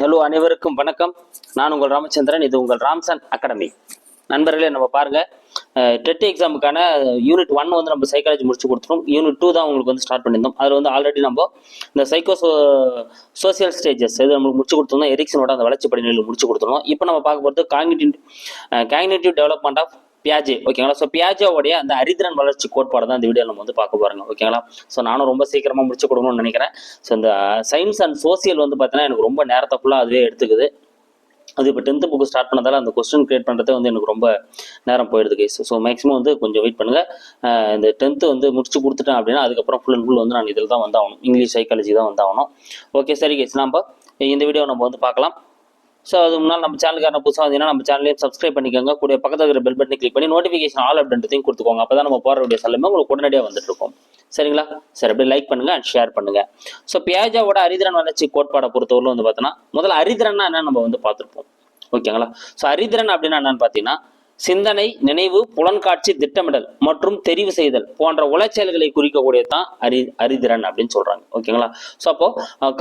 Hello அனைவருக்கும் வணக்கம். நான் உங்கள் ராமச்சந்திரன் இது உங்கள் ராம்சன் அகாடமி. நண்பர்களே நம்ம பாருங்க. டெட் எக்ஸாமுக்கான யூனிட் ஒன் வந்து நம்ம சைக்காலஜி முடிச்சு கொடுத்துருவோம் யூனிட் டூ தான் உங்களுக்கு வந்து ஸ்டார்ட் பண்ணியிருந்தோம். அதில் வந்து ஆல்ரெடி நம்ம இந்த சைக்கோ சோசியல் ஸ்டேஜஸ் இது நம்ம முடிச்சு கொடுத்துருந்தோம். எரிக்சனோட அந்த வளர்ச்சி படிநிலையில் முடிச்சு கொடுத்துருந்தோம். இப்போ நம்ம பார்க்க போகிறது காங்கினிட்டிவ் காங்கினேட்டிவ் டெவலப்மெண்ட் ஆஃப் பியாஜே ஓகேங்களா ஸோ பியாஜோவுடைய அந்த அரிதிரன் வளர்ச்சி கோட்பாடு தான் இந்த வீடியோ நம்ம வந்து பார்க்க போறாங்க ஓகேங்களா ஸோ நானும் ரொம்ப சீக்கிரமாக முடிச்சு கொடுக்கணும்னு நினைக்கிறேன். ஸோ இந்த சயின்ஸ் அண்ட் சோசியல் வந்து பார்த்தீங்கன்னா எனக்கு ரொம்ப நேரத்தை ஃபுல்லாக அதுவே எடுத்துக்குது. அது இப்போ டென்த்து புக்கு ஸ்டார்ட் பண்ணதால் அந்த கொஸ்டின் கிரியேட் பண்ணுறதே வந்து எனக்கு ரொம்ப நேரம் போயிடுது கைஸ் ஸோ மேக்ஸிமம் வந்து கொஞ்சம் வெயிட் பண்ணுங்கள் இந்த டென்த்து வந்து முடிச்சு கொடுத்துட்டேன் அப்படின்னா அதுக்கப்புறம் ஃபுல் அண்ட் ஃபுல் வந்து நான் இதில் தான் வந்தாகணும் இங்கிலீஷ் சைக்காலஜி தான் வந்தாகணும் ஓகே சரி கைஸ் நம்ம இந்த வீடியோ நம்ம வந்து பார்க்கலாம். ஸோ அது முன்னால் நம்ம சேனலுக்கான புதுசாக வந்தீங்கன்னா நம்ம சேனலையும் சப்ஸ்கிரைப் பண்ணிக்கோங்க. கூட பக்கத்தில் இருக்கிற பெல் பட்டனை கிளிக் பண்ணி நோட்டிஃபிகேஷன் ஆல் அப்படின்றதையும் கொடுத்துக்கோங்க. அப்போ தான் நம்ம போகிற வீடியோஸ் எல்லாமே உங்களுக்கு உடனடியாக வந்துட்டுருக்கோம் சரிங்களா? சரி அப்படியே லைக் பண்ணுங்க அண்ட் ஷேர் பண்ணுங்க. ஸோ பியாஜாவோட அரிதிரன் வளர்ச்சி கோட்பாடை பொறுத்தவரை வந்து பார்த்தோன்னா முதல்ல அரிதிரன்னா என்ன நம்ம வந்து பார்த்துருப்போம். ஓகேங்களா? ஸோ அரிதிரன் அப்படின்னா என்னன்னு பார்த்தீங்கன்னா சிந்தனை நினைவு புலன்காட்சி திட்டமிடல் மற்றும் தெரிவு செய்தல் போன்ற உளச்செயல்களை குறிக்கக்கூடியது தான் அரி அரிதிரன் அப்படின்னு சொல்றாங்க. ஓகேங்களா? ஸோ அப்போ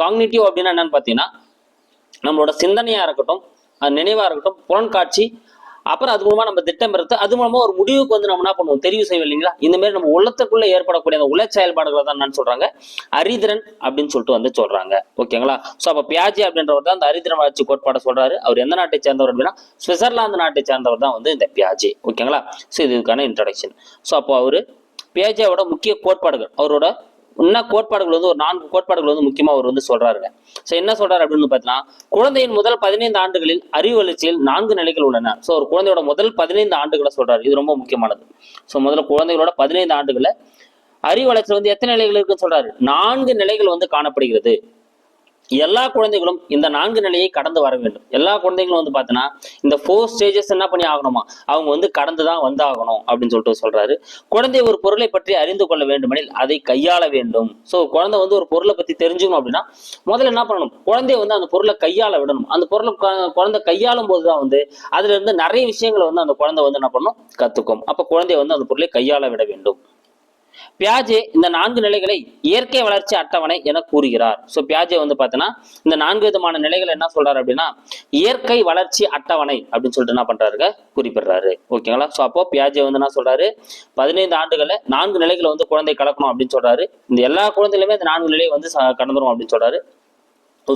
காக்னிட்டிவ் அப்படின்னா என்னன்னு பார்த்தீங்கன்னா நம்மளோட சிந்தனையாக இருக்கட்டும் அது நினைவாக இருக்கட்டும் புலன்காட்சி அப்புறம் அது மூலமா நம்ம திட்டம் திட்டமிடுறது அது மூலமா ஒரு முடிவுக்கு வந்து நம்ம என்ன பண்ணுவோம்? தெரிவு செய்வோம் இல்லைங்களா? இந்த மாதிரி நம்ம உள்ளத்துக்குள்ள ஏற்படக்கூடிய அந்த உள்ள செயல்பாடுகளை தான் நான் சொல்றாங்க. அரிதிரன் அப்படின்னு சொல்லிட்டு வந்து சொல்றாங்க. ஓகேங்களா? ஸோ அப்போ பியாஜி அப்படின்றவர் தான் அந்த அரிதிரன் வளர்ச்சி கோட்பாடை சொல்றாரு. அவர் எந்த நாட்டை சேர்ந்தவர் அப்படின்னா சுவிட்சர்லாந்து நாட்டை சேர்ந்தவர் தான் வந்து இந்த பியாஜி. ஓகேங்களா? ஸோ இதுக்கான இன்ட்ரடக்ஷன் ஸோ அப்போ அவரு பியாஜியோட முக்கிய கோட்பாடுகள் அவரோட என்ன கோட்பாடுகள் வந்து ஒரு நான்கு கோட்பாடுகள் வந்து முக்கியமாக அவர் வந்து சொல்றாருங்க. ஸோ என்ன சொல்றாரு அப்படின்னு பார்த்தீங்கன்னா குழந்தையின் முதல் பதினைந்து ஆண்டுகளில் அறிவு வளர்ச்சியில் நான்கு நிலைகள் உள்ளன. ஸோ ஒரு குழந்தையோட முதல் பதினைந்து ஆண்டுகளை சொல்றாரு. இது ரொம்ப முக்கியமானது. ஸோ முதல்ல குழந்தைகளோட பதினைந்து ஆண்டுகளை அறிவு வளர்ச்சி வந்து எத்தனை நிலைகள் இருக்குன்னு சொல்றாரு. நான்கு நிலைகள் வந்து காணப்படுகிறது. எல்லா குழந்தைகளும் இந்த நான்கு நிலையை கடந்து வர வேண்டும். எல்லா குழந்தைகளும் வந்து பார்த்தீங்கன்னா இந்த ஃபோர் ஸ்டேஜஸ் என்ன பண்ணி ஆகணுமா? அவங்க வந்து கடந்து தான் வந்தாகணும் அப்படின்னு சொல்லிட்டு சொல்றாரு. குழந்தை ஒரு பொருளை பற்றி அறிந்து கொள்ள வேண்டுமெனில் அதை கையாள வேண்டும். ஸோ குழந்தை வந்து ஒரு பொருளை பற்றி தெரிஞ்சுக்கணும் அப்படின்னா முதல்ல என்ன பண்ணணும்? குழந்தைய வந்து அந்த பொருளை கையாள விடணும். அந்த பொருளை குழந்தை கையாளும் போது தான் வந்து அதுல இருந்து நிறைய விஷயங்களை வந்து அந்த குழந்தை வந்து என்ன பண்ணணும் கத்துக்கும். அப்போ குழந்தைய வந்து அந்த பொருளை கையாள விட வேண்டும். பியாஜே இந்த நான்கு நிலைகளை இயற்கை வளர்ச்சி அட்டவணை என கூறுகிறார். ஸோ பியாஜே வந்து பார்த்தீங்கன்னா இந்த நான்கு விதமான நிலைகள் என்ன சொல்றாரு அப்படின்னா இயற்கை வளர்ச்சி அட்டவணை அப்படின்னு சொல்லிட்டு என்ன பண்றாருங்க? குறிப்பிடுறாரு. ஓகேங்களா ஸோ அப்போ பியாஜே வந்து என்ன சொல்றாரு? பதினைந்து ஆண்டுகளில் நான்கு நிலைகளை வந்து குழந்தை கலக்கணும் அப்படின்னு சொல்றாரு. இந்த எல்லா குழந்தைகளுமே இந்த நான்கு நிலையை வந்து கடந்துரும் அப்படின்னு சொல்றாரு.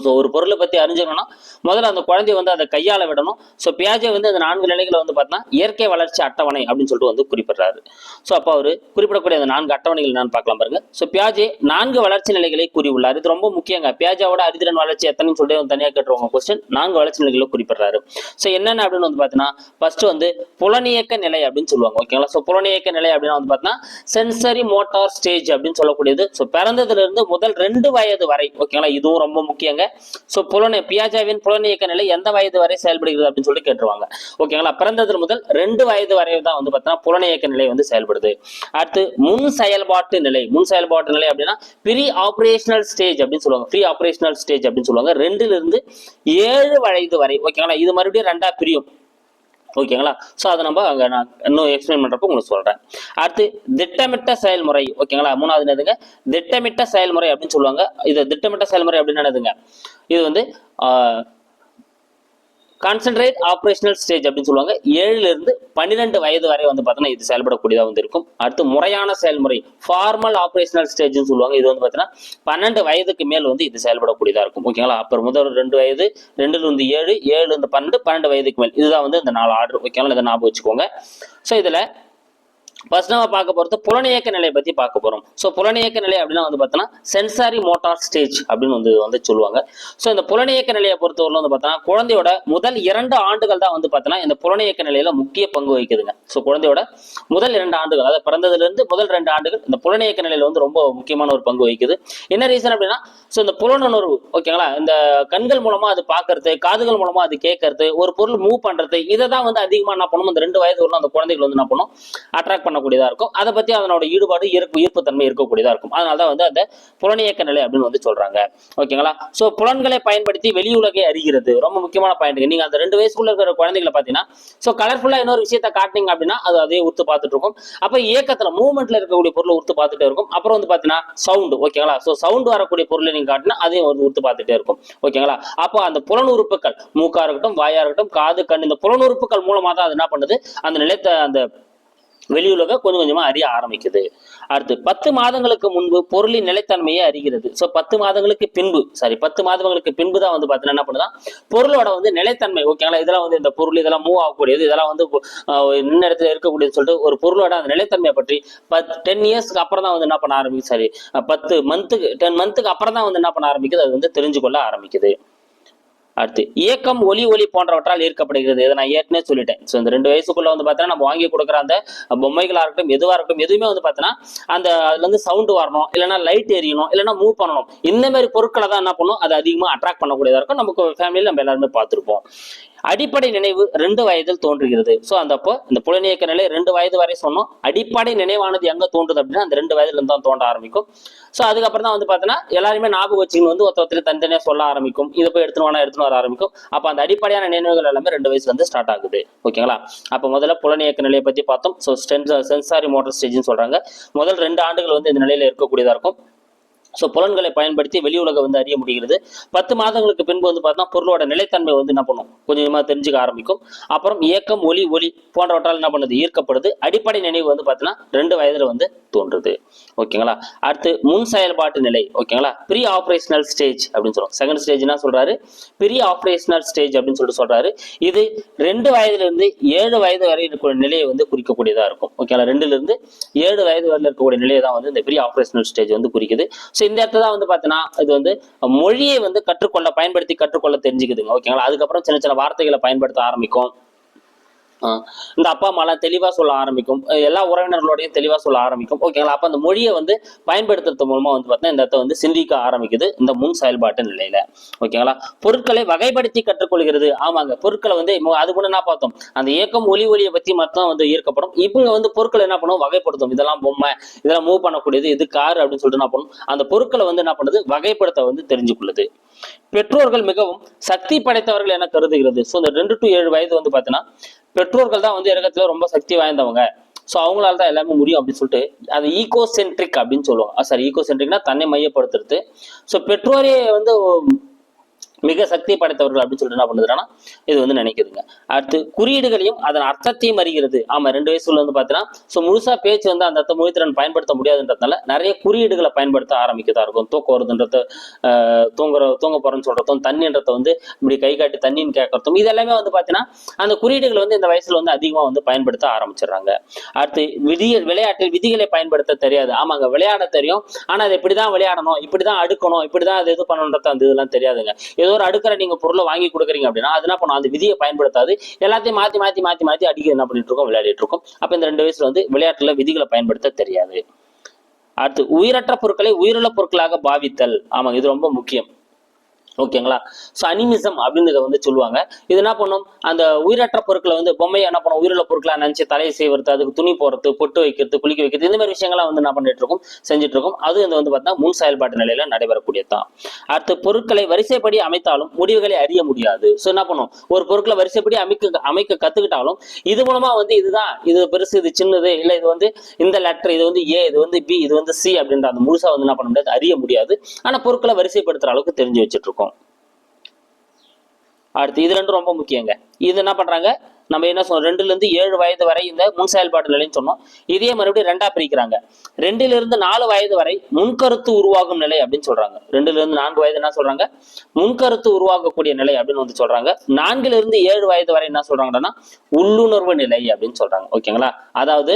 ஸோ ஒரு பொருளை பற்றி அறிஞ்சுக்கணும்னா முதல்ல அந்த குழந்தைய வந்து அதை கையாள விடணும். ஸோ பியாஜே வந்து அந்த நான்கு நிலைகளை வந்து பார்த்தீங்கன்னா இயற்கை வளர்ச்சி அட்டவணை அப்படின்னு சொல்லிட்டு வந்து குறிப்பிடுறாரு. ஸோ அப்போ அவர் குறிப்பிடக்கூடிய அந்த நான்கு அட்டவணைகள் என்னன்னு பார்க்கலாம் பாருங்க. ஸோ பியாஜே நான்கு வளர்ச்சி நிலைகளை கூறியுள்ளார். இது ரொம்ப முக்கியங்க. பியாஜாவோட அறிதிறன் வளர்ச்சி எத்தனைன்னு சொல்லிட்டு வந்து தனியாக கேட்டுருவாங்க கொஸ்டின் நான்கு வளர்ச்சி நிலைகளை குறிப்பிடுறாரு. ஸோ என்னென்ன அப்படின்னு வந்து பார்த்தீங்கன்னா ஃபர்ஸ்ட் வந்து புலனியக்க நிலை அப்படின்னு சொல்லுவாங்க. ஓகேங்களா ஸோ புலனியக்க நிலை அப்படின்னா வந்து பார்த்தீங்கன்னா சென்சரி மோட்டார் ஸ்டேஜ் அப்படின்னு சொல்லக்கூடியது. ஸோ பிறந்ததுல இருந்து முதல் ரெண்டு வயது வரை. ஓகேங்களா இதுவும் ரொம்ப முக்கியங்க. ஸோ புலனை பியாஜாவின் புலனியக்க நிலை எந்த வயது வரை செயல்படுகிறது அப்படின்னு சொல்லி கேட்டுருவாங்க. ஓகேங்களா பிறந்தது முதல் ரெண்டு வயது வரை தான் வந்து பார்த்தீங்கன்னா புலனியக்க நிலை வந்து செயல்படுது. அடுத்து முன் செயல்பாட்டு நிலை. முன் செயல்பாட்டு நிலை அப்படின்னா ப்ரீ ஆபரேஷனல் ஸ்டேஜ் அப்படின்னு சொல்லுவாங்க. ப்ரீ ஆப்ரேஷனல் ஸ்டேஜ் அப்படின்னு சொல்லுவாங்க. ரெண்டுல இருந்து ஏழு வயது வரை. ஓகேங்களா இது மறுபடியும் ரெண்டா பிரியும். ஓகேங்களா ஸோ அதை நம்ம அங்கே நான் இன்னும் எக்ஸ்பிளைன் பண்ணுறப்போ உங்களுக்கு சொல்கிறேன் அடுத்து திட்டமிட்ட செயல்முறை. ஓகேங்களா மூணாவது என்னதுங்க? திட்டமிட்ட செயல்முறை அப்படின்னு சொல்லுவாங்க. இது திட்டமிட்ட செயல்முறை அப்படின்னு என்னதுங்க? இது வந்து கான்சென்ட்ரேட் ஆப்ரேஷனல் ஸ்டேஜ் அப்படின்னு சொல்லுவாங்க. ஏழுல இருந்து பன்னிரெண்டு வயது வரை வந்து பார்த்தீங்கன்னா இது செயல்படக்கூடியதாக வந்து இருக்கும். அடுத்து முறையான செயல்முறை ஃபார்மல் ஆப்ரேஷனல் ஸ்டேஜ்னு சொல்லுவாங்க. இது வந்து பார்த்தீங்கன்னா பன்னெண்டு வயதுக்கு மேல் வந்து இது செயல்படக்கூடியதாக இருக்கும். ஓகேங்களா அப்புறம் முதல் ரெண்டு வயது ரெண்டுல இருந்து ஏழு ஏழுல இருந்து பன்னெண்டு பன்னெண்டு வயதுக்கு மேல். இதுதான் வந்து இந்த நாலு ஆர்டர் ஓகேங்களா இதை ஞாபகம் வச்சுக்கோங்க. ஸோ இதில் ஃபர்ஸ்ட் நம்ம பார்க்க போகிறது புலனியக்க நிலையை பற்றி பார்க்க போகிறோம் ஸோ புலனியக்க நிலை அப்படின்னா வந்து பார்த்தோன்னா சென்சாரி மோட்டார் ஸ்டேஜ் அப்படின்னு வந்து வந்து சொல்லுவாங்க. ஸோ இந்த புலனியக்க நிலையை பொறுத்தவரை வந்து பார்த்தோன்னா குழந்தையோட முதல் இரண்டு ஆண்டுகள் தான் வந்து பார்த்தோன்னா இந்த புலனியக்க நிலையில முக்கிய பங்கு வகிக்குதுங்க. ஸோ குழந்தையோட முதல் இரண்டு ஆண்டுகள் அதாவது பிறந்ததுலேருந்து முதல் ரெண்டு ஆண்டுகள் இந்த புலனியக்க நிலையில வந்து ரொம்ப முக்கியமான ஒரு பங்கு வகிக்குது. என்ன ரீசன் அப்படின்னா ஸோ இந்த புலனுணர்வு ஓகேங்களா இந்த கண்கள் மூலமா அது பார்க்கறது காதுகள் மூலமா அது கேட்கறது ஒரு பொருள் மூவ் பண்றது இதை தான் வந்து அதிகமாக என்ன பண்ணும்? இந்த ரெண்டு வயது வரலாம் அந்த குழந்தைகள் வந்து என்ன பண்ணும்? அட்ராக்ட் பண்ண பண்ணக்கூடியதாக இருக்கும். அதை பத்தி அதனோட ஈடுபாடு ஈர்ப்பு ஈர்ப்பு தன்மை இருக்கக்கூடியதா இருக்கும். அதனால தான் வந்து அந்த புலனியக்க நிலை அப்படின்னு வந்து சொல்றாங்க. ஓகேங்களா? சோ புலன்களை பயன்படுத்தி வெளி அறிகிறது. ரொம்ப முக்கியமான பாயிண்ட் நீங்கள் அந்த ரெண்டு வயசுக்குள்ள இருக்கிற குழந்தைகளை பார்த்தீங்கன்னா ஸோ கலர்ஃபுல்லா இன்னொரு விஷயத்த காட்டினீங்க அப்படின்னா அது அதே உத்து பார்த்துட்டு இருக்கும். அப்போ இயக்கத்தில் மூவ்மெண்ட்ல இருக்கக்கூடிய பொருளை உத்து பார்த்துட்டே இருக்கும். அப்புறம் வந்து பார்த்தீங்கன்னா சவுண்ட் ஓகேங்களா? ஸோ சவுண்ட் வரக்கூடிய பொருளை நீங்க காட்டினா அதையும் வந்து உத்து பார்த்துட்டே இருக்கும். ஓகேங்களா? அப்போ அந்த புலன் உறுப்புகள் மூக்கா இருக்கட்டும் வாயா இருக்கட்டும் காது கண் இந்த புலன் உறுப்புகள் மூலமாக தான் அது என்ன பண்ணுது? அந்த நிலைத்த அந்த வெளியுலக கொஞ்சம் கொஞ்சமாக அறிய ஆரம்பிக்குது. அடுத்து பத்து மாதங்களுக்கு முன்பு பொருளின் நிலைத்தன்மையை அறிகிறது. ஸோ பத்து மாதங்களுக்கு பின்பு சாரி பத்து மாதங்களுக்கு பின்பு தான் வந்து பார்த்தீங்கன்னா என்ன பண்ணுதான் பொருளோட வந்து நிலைத்தன்மை ஓகேங்களா இதெல்லாம் வந்து இந்த பொருள் இதெல்லாம் மூவ் ஆகக்கூடியது இதெல்லாம் வந்து ஆஹ், நின்ன இடத்துல இருக்கக்கூடியது சொல்லிட்டு ஒரு பொருளோட அந்த நிலைத்தன்மையை பற்றி பத் டென் இயர்ஸ்க்கு அப்புறம் தான் வந்து என்ன பண்ண ஆரம்பிக்குது சாரி பத்து மந்த்துக்கு டென் மந்த்துக்கு அப்புறம் தான் வந்து என்ன பண்ண ஆரம்பிக்குது அது வந்து தெரிஞ்சு கொள்ள ஆரம்பிக்குது. அடுத்து இயக்கம் ஒலி ஒலி போன்றவற்றால் ஈர்க்கப்படுகிறது. இதை நான் ஏற்கனவே சொல்லிட்டேன். ஸோ இந்த ரெண்டு வயசுக்குள்ள வந்து பார்த்தீங்கன்னா நம்ம வாங்கி கொடுக்குற அந்த பொம்மைகளாக இருக்கட்டும் எதுவாக இருக்கட்டும் எதுவுமே வந்து பார்த்தீங்கன்னா அந்த அதுலேருந்து சவுண்டு வரணும் இல்லைன்னா லைட் எரியணும் இல்லைனா மூவ் பண்ணணும். இந்த மாதிரி பொருட்களை தான் என்ன பண்ணும்? அது அதிகமாக அட்ராக்ட் பண்ணக்கூடியதாக இருக்கும். நமக்கு ஃபேமிலியில் நம்ம எல்லாருமே பார்த்துருப்போம். அடிப்படை நினைவு ரெண்டு வயதில் தோன்றுகிறது. ஸோ அந்த அப்போ இந்த புலனியக்க நிலை ரெண்டு வயது வரை சொன்னோம். அடிப்படை நினைவானது எங்க தோன்றுது அப்படின்னா அந்த ரெண்டு வயதுல இருந்து தான் தோன்ற ஆரம்பிக்கும். ஸோ அதுக்கப்புறம் தான் வந்து பார்த்தீங்கன்னா எல்லாருமே ஞாபகம் வச்சுக்கணும். வந்து ஒருத்த ஒருத்தர் தனித்தனியாக சொல்ல ஆரம்பிக்கும். இதை போய் எடுத்துன்னு வேணா எடுத்துன்னு வர ஆரம்பிக்கும். அப்போ அந்த அடிப்படையான நினைவுகள் எல்லாமே ரெண்டு வயசுல இருந்து ஸ்டார்ட் ஆகுது. ஓகேங்களா? அப்போ முதல்ல புலனியக்க நிலையை பத்தி பார்த்தோம். ஸோ சென்சாரி மோட்டர் ஸ்டேஜ்னு சொல்றாங்க. முதல் ரெண்டு ஆண்டுகள் வந்து இந்த நிலையில இருக்கக்கூடியதா இருக்கும். ஸோ புலன்களை பயன்படுத்தி வெளி உலகம் வந்து அறிய முடிகிறது. பத்து மாதங்களுக்கு பின்பு வந்து பார்த்தா பொருளோட நிலைத்தன்மை வந்து என்ன பண்ணும்? கொஞ்சமாக தெரிஞ்சுக்க ஆரம்பிக்கும். அப்புறம் இயக்கம் ஒலி ஒலி போன்றவற்றால் என்ன பண்ணுது? ஈர்க்கப்படுது. அடிப்படை நினைவு வந்து பார்த்தீங்கன்னா ரெண்டு வயதில் வந்து தோன்றுது. ஓகேங்களா? அடுத்து முன் செயல்பாட்டு நிலை. ஓகேங்களா? ப்ரீ ஆப்ரேஷனல் ஸ்டேஜ் அப்படின்னு சொல்றோம். செகண்ட் ஸ்டேஜ் சொல்றாரு? ப்ரீ ஆப்ரேஷனல் ஸ்டேஜ் அப்படின்னு சொல்லிட்டு சொல்றாரு. இது ரெண்டு வயதிலிருந்து ஏழு வயது வரை இருக்கக்கூடிய நிலையை வந்து குறிக்கக்கூடியதாக இருக்கும். ஓகேங்களா? ரெண்டுலேருந்து ஏழு வயது வரையில் இருக்கக்கூடிய நிலையை தான் வந்து இந்த ப்ரீ ஆப்ரேஷனல் ஸ்டேஜ் வந்து குறிக்குது. ஸோ இந்த இடத்துல தான் வந்து பார்த்தீங்கன்னா இது வந்து மொழியை வந்து கற்றுக்கொள்ள பயன்படுத்தி கற்றுக்கொள்ள தெரிஞ்சுக்குதுங்க ஓகேங்களா? அதுக்கப்புறம் சின்ன சின்ன வார்த்தைகளை பயன்படுத்த ஆரம்பிக்கும். இந்த அப்பா அம்மாலாம் தெளிவாக சொல்ல ஆரம்பிக்கும். எல்லா உறவினர்களோடையும் தெளிவாக சொல்ல ஆரம்பிக்கும். ஓகேங்களா அப்போ அந்த மொழியை வந்து பயன்படுத்துறது மூலமா வந்து பார்த்தீங்கன்னா இந்த இடத்த வந்து சிந்திக்க ஆரம்பிக்குது இந்த முன் செயல்பாட்டு நிலையில. ஓகேங்களா பொருட்களை வகைப்படுத்தி கற்றுக்கொள்கிறது. ஆமாங்க. பொருட்களை வந்து அது கூட என்ன பார்த்தோம்? அந்த இயக்கம் ஒலி ஒலியை பத்தி மட்டும் வந்து ஈர்க்கப்படும். இவங்க வந்து பொருட்களை என்ன பண்ணும்? வகைப்படுத்தும். இதெல்லாம் பொம்மை இதெல்லாம் மூவ் பண்ணக்கூடியது இது கார் அப்படின்னு சொல்லிட்டு என்ன பண்ணும்? அந்த பொருட்களை வந்து என்ன பண்ணுது? வகைப்படுத்த வந்து தெரிஞ்சுக்கொள்ளுது. பெற்றோர்கள் மிகவும் சக்தி படைத்தவர்கள் என கருதுகிறது. ஸோ இந்த ரெண்டு டு ஏழு வயது வந்து பார்த்தீங்கன்னா பெற்றோர்கள் தான் வந்து இறக்கத்தில் ரொம்ப சக்தி வாய்ந்தவங்க. ஸோ அவங்களால தான் எல்லாமே முடியும் அப்படின்னு சொல்லிட்டு அது ஈகோ சென்ட்ரிக் அப்படின்னு சொல்லுவாங்க. சாரி ஈகோ சென்ட்ரிக்னா தன்னை மையப்படுத்துறது. ஸோ பெற்றோரே வந்து மிக சக்தி படைத்தவர்கள் அப்படின்னு சொல்லிட்டு என்ன பண்ணுதுன்னா இது வந்து நினைக்குதுங்க. அடுத்து குறியீடுகளையும் அதன் அர்த்தத்தையும் அறிகிறது. ஆமா ரெண்டு வயசுல வந்து பாத்தீங்கன்னா ஸோ முழுசா பேச்சு வந்து அந்த அர்த்த மொழித்திறன் பயன்படுத்த முடியாதுன்றதுனால நிறைய குறியீடுகளை பயன்படுத்த ஆரம்பிக்கதா இருக்கும். தூக்கம் வருதுன்றத ஆஹ் தூங்குற தூங்க போறேன்னு சொல்றதும் தண்ணின்றத வந்து இப்படி கை காட்டி தண்ணின்னு கேட்கறதும் இது எல்லாமே வந்து பாத்தீங்கன்னா அந்த குறியீடுகள் வந்து இந்த வயசுல வந்து அதிகமா வந்து பயன்படுத்த ஆரம்பிச்சிடுறாங்க. அடுத்து விதி விளையாட்டில் விதிகளை பயன்படுத்த தெரியாது. ஆமாங்க விளையாட தெரியும். ஆனா அது இப்படிதான் விளையாடணும் இப்படிதான் அடுக்கணும் இப்படிதான் அது இது பண்ணணுன்றது அந்த இதெல்லாம் தெரியாதுங்க. ஏதோ ஒரு அடுக்கிற நீங்க பொருளை வாங்கி கொடுக்குறீங்க அப்படின்னா அது என்ன பண்ணும்? அந்த விதியை பயன்படுத்தாது. எல்லாத்தையும் மாத்தி மாத்தி மாத்தி மாத்தி அடிக்க என்ன பண்ணிட்டு இருக்கோம்? விளையாடிட்டு இருக்கோம். அப்ப இந்த ரெண்டு வயசுல வந்து விளையாட்டுல விதிகளை பயன்படுத்த தெரியாது. அடுத்து உயிரற்ற பொருட்களை உயிருள்ள பொருட்களாக பாவித்தல். ஆமாங்க இது ரொம்ப முக்கியம். ஓகேங்களா? ஸோ அனிமிசம் அப்படின்னு இதை வந்து சொல்லுவாங்க. இது என்ன பண்ணும்? அந்த உயிரற்ற பொருட்களை வந்து பொம்மையை என்ன பண்ணும்? உயிருள்ள பொருட்களை நினைச்சு தலையை செய்வது அதுக்கு துணி போடுறது பொட்டு வைக்கிறது குளிக்க வைக்கிறது இந்த மாதிரி விஷயங்கள்லாம் வந்து என்ன பண்ணிட்டு இருக்கும்? செஞ்சுட்டு இருக்கும். அது வந்து வந்து பார்த்தீங்கன்னா முன் செயல்பாட்டு நிலையில நடைபெறக்கூடியதுதான். அடுத்து பொருட்களை வரிசைப்படி அமைத்தாலும் முடிவுகளை அறிய முடியாது. ஸோ என்ன பண்ணும்? ஒரு பொருட்களை வரிசைப்படி அமைக்க அமைக்க கத்துக்கிட்டாலும் இது மூலமா வந்து இதுதான் இது பெருசு இது சின்னது இல்லை இது வந்து இந்த லெட்டர் இது வந்து ஏ இது வந்து பி இது வந்து சி அப்படின்ற அந்த முழுசா வந்து என்ன பண்ண முடியாது? அறிய முடியாது. ஆனா பொருட்களை வரிசைப்படுத்துற அளவுக்கு தெரிஞ்சு வச்சுட்டு இருக்கோம். அடுத்து இது ரெண்டும் ரொம்ப முக்கியங்க. இது என்ன பண்றாங்க? நம்ம என்ன சொன்னோம்? ரெண்டுல இருந்து ஏழு வயது வரை இந்த முன் செயல்பாட்டு நிலைன்னு சொன்னோம். இதே மறுபடியும் ரெண்டா பிரிக்கிறாங்க. ரெண்டுல இருந்து நாலு வயது வரை முன்கருத்து உருவாகும் நிலை அப்படின்னு சொல்றாங்க. ரெண்டுல இருந்து நான்கு வயது என்ன சொல்றாங்க? முன்கருத்து உருவாகக்கூடிய நிலை அப்படின்னு வந்து சொல்றாங்க. நான்குல இருந்து ஏழு வயது வரை என்ன சொல்றாங்கன்னா? உள்ளுணர்வு நிலை அப்படின்னு சொல்றாங்க. ஓகேங்களா? அதாவது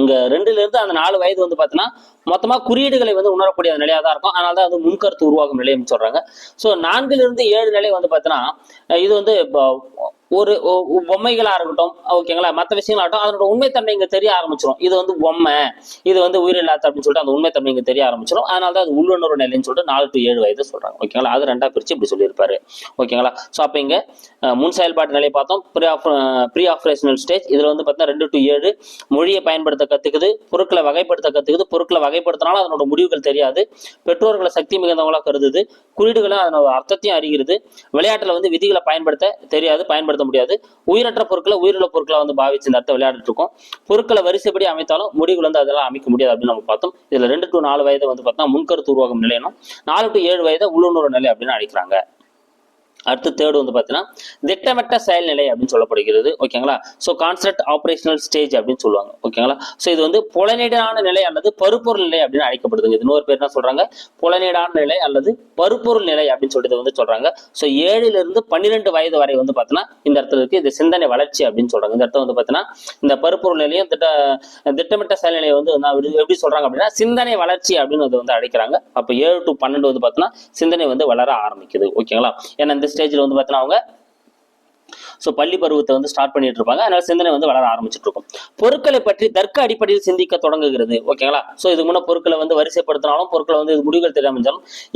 இங்க ரெண்டுல இருந்து அந்த நாலு வயது வந்து பாத்தீங்கன்னா மொத்தமா குறியீடுகளை வந்து உணரக்கூடிய நிலையாக தான் இருக்கும். அதனால தான் அது முன்கருத்து உருவாகும் நிலையம் சொல்றாங்க. ஸோ நான்கிலிருந்து ஏழு நிலை வந்து பார்த்தீங்கன்னா இது வந்து இப்போ ஒரு பொம்மைகளாக இருக்கட்டும் ஓகேங்களா மற்ற விஷயங்களாகட்டும் அதனோட உண்மைத்தன்மை இங்கே தெரிய ஆரம்பிச்சிடும் இது வந்து பொம்மை இது வந்து உயிரில்லாத அப்படின்னு சொல்லிட்டு அந்த உண்மைத்தன்மை இங்கே தெரிய ஆரம்பிச்சிடும் அதனால தான் அது உள்ளுணர்வு நிலைன்னு சொல்லிட்டு நாலு டு ஏழு வயது சொல்கிறாங்க ஓகேங்களா அது ரெண்டாக பிரித்து இப்படி சொல்லியிருப்பாரு. ஓகேங்களா ஸோ அப்போ இங்கே முன் செயல்பாட்டு நிலையை பார்த்தோம். Pre of pre operational stage. இதில் வந்து பார்த்தீங்கன்னா ரெண்டு டு ஏழு மொழியை பயன்படுத்த கத்துக்குது பொருட்களை வகைப்படுத்த கத்துக்குது பொருட்களை வகைப்படுத்தினாலும் அதனோட முடிவுகள் தெரியாது. பெற்றோர்களை சக்தி மிகுந்தவங்களாக கருதுது. குறியீடுகளை அதனோட அர்த்தத்தையும் அறிகிறது. விளையாட்டில் வந்து விதிகளை பயன்படுத்த தெரியாது பயன்படுத்த முடியாது. உயிரற்ற பொருட்களை உயிருள்ள பொருட்களை வந்து பாவிச்சு இந்த அர்த்தம் விளையாடிட்டு இருக்கோம். பொருட்களை வரிசைப்படி அமைத்தாலும் முடிவுகள் வந்து அதெல்லாம் அமைக்க முடியாது அப்படின்னு நம்ம பார்த்தோம். இதில் ரெண்டு டு நாலு வயதை வந்து பார்த்தோம்னா முன்கருத்து உருவாகும் நிலையனும் நாலு டு ஏழு வயதை உள்ளுணர்வு நிலை அப்படின்னு அழைக்கிறாங்க. அடுத்து தேர்ட் வந்து பார்த்தீங்கன்னா திட்டமிட்ட செயல்நிலை அப்படின்னு சொல்லப்படுகிறது ஓகேங்களா? ஸோ கான்செப்ட் ஆப்ரேஷனல் ஸ்டேஜ் அப்படின்னு சொல்லுவாங்க ஓகேங்களா? ஸோ இது வந்து புலனீடான நிலை அல்லது பருப்பொருள் நிலை அப்படின்னு அழைக்கப்படுதுங்க. இது இன்னொரு பேர் என்ன சொல்றாங்க? புலனீடான நிலை அல்லது பருப்பொருள் நிலை அப்படின்னு சொல்லிட்டு வந்து சொல்றாங்க. ஸோ ஏழுல இருந்து பன்னிரெண்டு வயது வரை வந்து பார்த்தீங்கன்னா இந்த இடத்துல இருக்கு. இது சிந்தனை வளர்ச்சி அப்படின்னு சொல்றாங்க. இந்த இடத்துல வந்து பார்த்தீங்கன்னா இந்த பருப்பொருள் நிலையும் திட்ட திட்டமிட்ட செயல்நிலையை வந்து எப்படி- சொல்றாங்க அப்படின்னா சிந்தனை வளர்ச்சி அப்படின்னு வந்து அழைக்கிறாங்க. அப்போ ஏழு டு பன்னெண்டு வந்து பார்த்தீங்கன்னா சிந்தனை வந்து வளர ஆரம்பிக்குது ஓகேங்களா? ஏன்னா இந்த ஸ்டேஜில் வந்து பார்த்தீங்கன்னா அவங்க ஸோ பள்ளி பருவத்தை வந்து ஸ்டார்ட் பண்ணிட்டு இருப்பாங்க. அதனால சிந்தனை வந்து வளர ஆரம்பிச்சிட்டு இருக்கும். பொருட்களை பற்றி தர்க்க அடிப்படையில் சிந்திக்க தொடங்குகிறது. ஓகேங்களா ஸோ இதுக்கு முன்ன பொருட்களை வந்து வரிசைப்படுத்தினாலும் பொருட்களை வந்து இது முடிவுகள் தெரியாம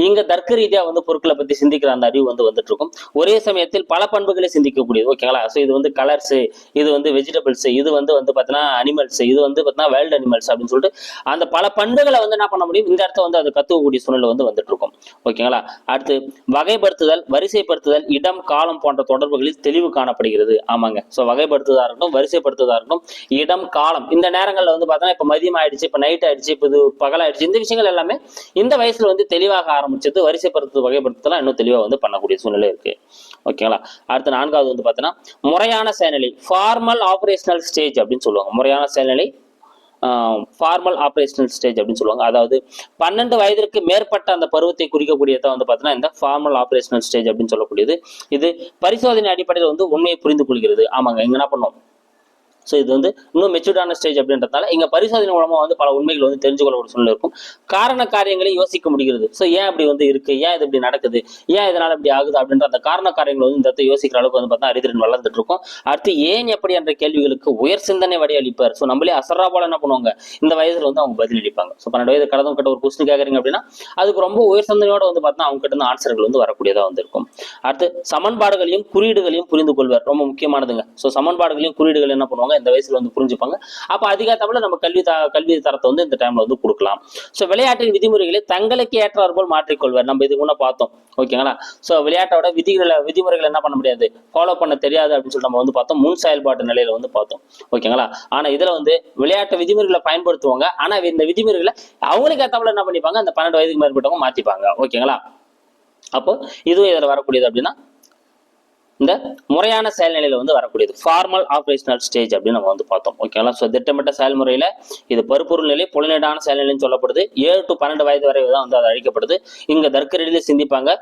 இங்க தர்க்க ரீதியா வந்து பொருட்களை பற்றி சிந்திக்கிற அந்த அறிவு வந்து வந்துட்டு இருக்கும். ஒரே சமயத்தில் பல பண்புகளை சிந்திக்கக்கூடியது. ஓகேங்களா ஸோ இது வந்து கலர்ஸ் இது வந்து வெஜிடபிள்ஸ் இது வந்து வந்து பார்த்தீங்கன்னா அனிமல்ஸ் இது வந்து பார்த்தீங்கன்னா வேர்ல்டு அனிமல்ஸ் அப்படின்னு சொல்லிட்டு அந்த பல பண்புகளை வந்து என்ன பண்ண முடியும்? இந்த இடத்த வந்து அது கத்துக்கக்கூடிய சூழ்நிலை வந்து வந்துட்டு இருக்கும். ஓகேங்களா அடுத்து வகைப்படுத்துதல் வரிசைப்படுத்துதல் இடம் காலம் போன்ற தொடர்புகளில் தெளிவு காணப்படுகிறது. ஆமாங்க. ஸோ வகைப்படுத்துதா இருக்கட்டும் வரிசைப்படுத்துதா இருக்கட்டும் இடம் காலம். இந்த நேரங்களில் வந்து பார்த்தோன்னா இப்போ மதியம் ஆயிடுச்சு இப்போ நைட் ஆயிடுச்சு இப்போ இது பகலாயிடுச்சு இந்த விஷயங்கள் எல்லாமே இந்த வயசுல வந்து தெளிவாக ஆரம்பிச்சது வரிசைப்படுத்து வகைப்படுத்தலாம் இன்னும் தெளிவாக வந்து பண்ணக்கூடிய சூழ்நிலை இருக்கு. ஓகேங்களா அடுத்து நான்காவது வந்து பார்த்தோன்னா முறையான செயல்நிலை ஃபார்மல் ஆபரேஷனல் ஸ்டேஜ் அப்படின்னு சொல்லுவாங்க. முறையான செயல்நிலை ஃபார்மல் ஆப்ரேஷனல் ஸ்டேஜ் அப்படின்னு சொல்லுவாங்க. அதாவது பன்னெண்டு வயதிற்கு மேற்பட்ட அந்த பருவத்தை குறிக்கக்கூடியதான் வந்து பார்த்தீங்கன்னா இந்த ஃபார்மல் ஆப்ரேஷனல் ஸ்டேஜ் அப்படின்னு சொல்லக்கூடியது. இது பரிசோதனை அடிப்படையில் வந்து உண்மையை புரிந்து கொள்கிறது. ஆமாங்க இங்க என்ன பண்ணோம்? ஸோ இது வந்து இன்னும் மெச்சூர்டான ஸ்டேஜ் அப்படின்றதால இங்கே பரிசோதனை மூலமாக வந்து பல உண்மைகள் வந்து தெரிஞ்சுக்கொள்ளக்கூடிய சூழ்நிலை இருக்கும். காரண காரியங்களை யோசிக்க முடிகிறது. ஸோ ஏன் அப்படி வந்து இருக்கு? ஏன் இது இப்படி நடக்குது? ஏன் இதனால் இப்படி ஆகுது? அப்படின்ற அந்த காரண காரியங்கள் வந்து இந்த இடத்த யோசிக்கிற அளவுக்கு வந்து பார்த்தா அறிதிறன் வளர்ந்துட்டு இருக்கும். அடுத்து ஏன் எப்படி என்ற கேள்விகளுக்கு உயர் சிந்தனை வழி அளிப்பார். ஸோ நம்மளே அசரா போல என்ன பண்ணுவாங்க? இந்த வயசுல வந்து அவங்க பதில் அளிப்பாங்க. ஸோ பன்னெண்டு வயது கடந்தவங்க கிட்ட ஒரு கொஸ்டின் கேட்குறீங்க அப்படின்னா அதுக்கு ரொம்ப உயர் சிந்தனையோட வந்து பார்த்தா அவங்க கிட்ட இருந்து ஆன்சர்கள் வந்து வரக்கூடியதாக வந்து இருக்கும். அடுத்து சமன்பாடுகளையும் குறியீடுகளையும் புரிந்து கொள்வார். ரொம்ப முக்கியமானதுங்க. ஸோ சமன்பாடுகளையும் குறியீடுகள் என்ன பண்ணுவாங்க? இந்த வயசுல வந்து புரிஞ்சுப்பாங்க. அப்ப அதிகாரத்தமிழ நம்ம கல்வி த கல்வி தரத்தை வந்து இந்த டைம்ல வந்து கொடுக்கலாம். ஸோ விளையாட்டின் விதிமுறைகளை தங்களுக்கு ஏற்றார் போல் மாற்றிக்கொள்வார். நம்ம இது முன்ன பார்த்தோம். ஓகேங்களா? ஸோ விளையாட்டோட விதிகளை விதிமுறைகளை என்ன பண்ண முடியாது? ஃபாலோ பண்ண தெரியாது அப்படின்னு சொல்லி நம்ம வந்து பார்த்தோம். முன் செயல்பாட்டு நிலையில வந்து பார்த்தோம். ஓகேங்களா? ஆனா இதுல வந்து விளையாட்டு விதிமுறைகளை பயன்படுத்துவாங்க. ஆனா இந்த விதிமுறைகளை அவங்களுக்கு ஏத்தாப்புல என்ன பண்ணிப்பாங்க? அந்த பன்னெண்டு வயதுக்கு மேற்பட்டவங்க மாத்திப்பாங்க. ஓகேங்களா? அப்போ இதுவும் இதுல வரக்கூடியது அப்படின்னா இந்த முறையான செயல்நிலையில வந்து வரக்கூடியது. ஃபார்மல் ஆப்ரேஷனல் ஸ்டேஜ் அப்படின்னு நம்ம வந்து பார்த்தோம். ஓகேங்களா ஸோ திட்டமிட்ட செயல்முறையில இது பருப்பொருள் நிலை புலனீடான செயல்நிலைன்னு சொல்லப்படுது. ஏழு டு பன்னெண்டு வயது வரை தான் வந்து அது அழைக்கப்படுது. இங்க தர்க்கரீதியில் சிந்திப்பாங்க.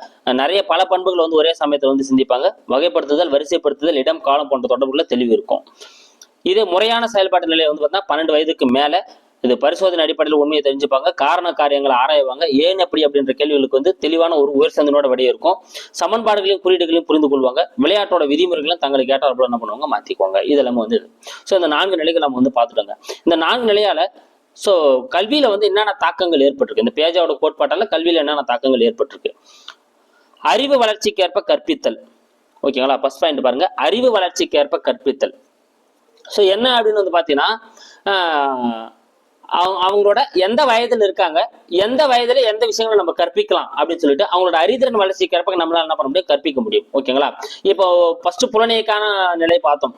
நிறைய பல பண்புகள் வந்து ஒரே சமயத்தில் வந்து சிந்திப்பாங்க. வகைப்படுத்துதல் வரிசைப்படுத்துதல் இடம் காலம் போன்ற தொடர்புகளில் தெளிவு இருக்கும். இதே முறையான செயல்பாட்டு நிலை வந்து பார்த்தீங்கன்னா பன்னெண்டு வயதுக்கு மேலே இது பரிசோதனை அடிப்படையில் உண்மையை தெரிஞ்சுப்பாங்க. காரண காரியங்களை ஆராய்வாங்க. ஏன் எப்படி அப்படின்ற கேள்விகளுக்கு வந்து தெளிவான ஒரு உயர் சந்தனோட விடை இருக்கும். சமன்பாடுகளையும் குறியீடுகளையும் புரிந்து கொள்வாங்க. விளையாட்டோட விதிமுறைகளும் தங்களுக்கு ஏற்றாற்போல என்ன பண்ணுவாங்க? மாத்திக்குவாங்க. இதெல்லாம் வந்து ஸோ இந்த நான்கு நிலைகள் நம்ம வந்து பார்த்துட்டோங்க. இந்த நான்கு நிலையால ஸோ கல்வியில வந்து என்னென்ன தாக்கங்கள் ஏற்பட்டிருக்கு? இந்த பேஜாவோட கோட்பாட்டால கல்வியில என்னென்ன தாக்கங்கள் ஏற்பட்டிருக்கு? அறிவு வளர்ச்சிக்கேற்ப கற்பித்தல். ஓகேங்களா? ஃபர்ஸ்ட் பாயிண்ட் பாருங்க. அறிவு வளர்ச்சிக்கேற்ப கற்பித்தல். ஸோ என்ன அப்படின்னு வந்து பார்த்தீங்கன்னா அவங்க அவங்களோட எந்த வயதில் இருக்காங்க எந்த வயதுல எந்த விஷயங்களை நம்ம கற்பிக்கலாம் அப்படின்னு சொல்லிட்டு அவங்களோட அறிதிறன் வளர்ச்சிக்கேற்ப நம்மளால என்ன பண்ண முடியும்? கற்பிக்க முடியும். ஓகேங்களா? இப்போ ஃபர்ஸ்ட் புலனைக்கான நிலை பார்த்தோம்.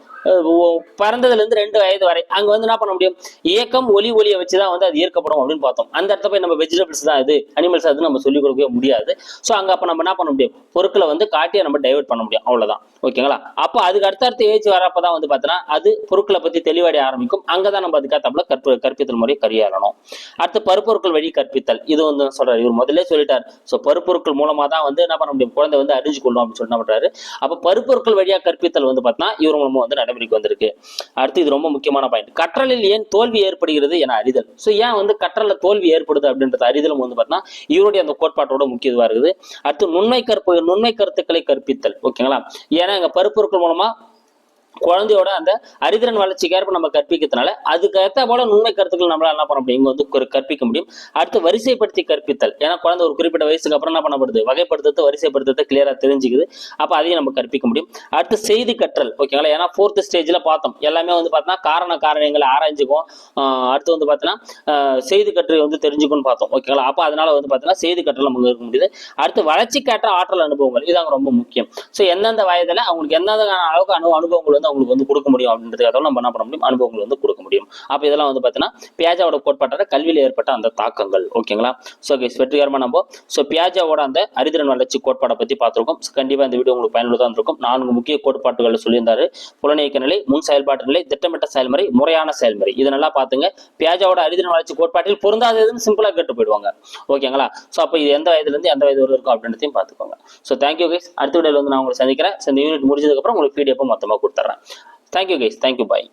பிறந்ததுல இருந்து ரெண்டு வயது வரை அங்க வந்து என்ன பண்ண முடியும்? இயக்கம் ஒலி ஒலியை வச்சுதான் வந்து அது ஈர்க்கப்படும் அப்படின்னு பார்த்தோம். அந்த இடத்த போய் நம்ம வெஜிடபிள்ஸ் தான் இது அனிமல்ஸ் அது நம்ம சொல்லிக் கொடுக்கவே முடியாது. ஸோ அங்க அப்ப நம்ம என்ன பண்ண முடியும்? பொருட்களை வந்து காட்டியே நம்ம டைவர்ட் பண்ண முடியும். அவ்வளவுதான். ஓகேங்களா? அப்போ அதுக்கு அடுத்த அடுத்த ஏஜ் வரப்பதான் வந்து பார்த்தோன்னா அது பொருட்களை பத்தி தெளிவடைய ஆரம்பிக்கும். அங்கதான் நம்ம அதுக்காக கற்ப கற்பித்தல் முறை கையாளணும் அடுத்து பருப்பொருட்கள் வழி கற்பித்தல். இது வந்து சொல்றாரு. இவர் முதல்ல சொல்லிட்டார். ஸோ பருப்பொருட்கள் மூலமா தான் வந்து என்ன பண்ண முடியும்? குழந்தை வந்து அறிஞ்சு கொள்ளும் அப்படின்னு சொல்லி என்ன பண்றாரு? அப்ப பருப்பொருட்கள் வழியா கற்பித்தல் வந்து பார்த்தா இவர் மூலமாக வந்து நடைமுறைக்கு வந்திருக்கு. அடுத்து இது ரொம்ப முக்கியமான பாயிண்ட் கற்றலில் ஏன் தோல்வி ஏற்படுகிறது என அறிதல். ஸோ ஏன் வந்து கற்றலில் தோல்வி ஏற்படுது அப்படின்றது அறிதலும் வந்து பார்த்தா இவருடைய அந்த கோட்பாட்டோட முக்கியதுவாக இருக்குது. அடுத்து நுண்மை கற்பு நுண்மை கருத்துக்களை கற்பித்தல். ஓகேங்களா? ஏன்னா இங்க பருப்பொருட்கள் மூலமா குழந்தையோட அந்த அறிதிறன் வளர்ச்சிக்கு நம்ம கற்பிக்கிறதுனால அதுக்கு ஏற்ற போல நுண்மை கருத்துக்கள் நம்மளால என்ன பண்ண முடியும்? இங்க வந்து கற்பிக்க முடியும். அடுத்து வரிசைப்படுத்தி கற்பித்தல். ஏன்னா குழந்தை ஒரு குறிப்பிட்ட வயசுக்கு அப்புறம் என்ன பண்ணப்படுது? வகைப்படுத்துறது வரிசைப்படுத்துறது கிளியரா தெரிஞ்சுக்குது. அப்ப அதையும் நம்ம கற்பிக்க முடியும். அடுத்து செய்தி கற்றல். ஓகேங்களா ஏன்னா ஃபோர்த் ஸ்டேஜ்ல பார்த்தோம். எல்லாமே வந்து பார்த்தோன்னா காரண காரணங்களை ஆராய்ஞ்சுக்கும் அடுத்து வந்து பார்த்தீங்கன்னா செய்தி கற்று வந்து தெரிஞ்சுக்கும்னு பார்த்தோம். ஓகேங்களா அப்போ அதனால வந்து பார்த்தீங்கன்னா செய்தி கற்றல் நமக்கு இருக்க முடியுது. அடுத்து வளர்ச்சிக்கேற்ற ஆற்றல் அனுபவங்கள். இதாங்க ரொம்ப முக்கியம். ஸோ எந்தெந்த வயதுல அவங்களுக்கு எந்தெந்த அளவுக்கு அனு அனுபவங்கள் வந்து அவங்களுக்கு வந்து கொடுக்க முடியும் அப்படின்றதுக்காக நம்ம என்ன பண்ண முடியும்? அனுபவங்கள் வந்து கொடுக்க முடியும். அப்போ இதெல்லாம் வந்து பார்த்தீங்கன்னா பியாஜாவோட கோட்பாட்டோட கல்வியில் ஏற்பட்ட அந்த தாக்கங்கள். ஓகேங்களா? ஸோ கைஸ் வெற்றிகரமாக நம்ம ஸோ பியாஜாவோட அந்த அறிதிறன் வளர்ச்சி கோட்பாடை பற்றி பார்த்துருக்கோம். ஸோ கண்டிப்பாக இந்த வீடியோ உங்களுக்கு பயனுள்ளதாக இருந்திருக்கும். நான்கு முக்கிய கோட்பாட்டுகளை சொல்லியிருந்தாரு. புலனியக்க நிலை முன் செயல்பாட்டு நிலை திட்டமிட்ட செயல்முறை முறையான செயல்முறை. இது நல்லா பார்த்துங்க பியாஜாவோட அறிதிறன் வளர்ச்சி கோட்பாட்டில் பொருந்தாததுன்னு சிம்பிளாக கேட்டு போயிடுவாங்க. ஓகேங்களா? ஸோ அப்போ இது எந்த வயதுலேருந்து எந்த வயது வரை இருக்கும் அப்படின்றதையும் பார்த்துக்கோங்க ஸோ தேங்க்யூ கைஸ் அடுத்த வீடியோவில் வந்து நான் உங்களை சந்திக்கிறேன். இந்த யூனிட் முடிஞ்சதுக்கப்புறம் உங்களுக்கு பிடிஎஃப் மொத்தமாக கொடுத்துட்றேன். Thank you guys thank you bye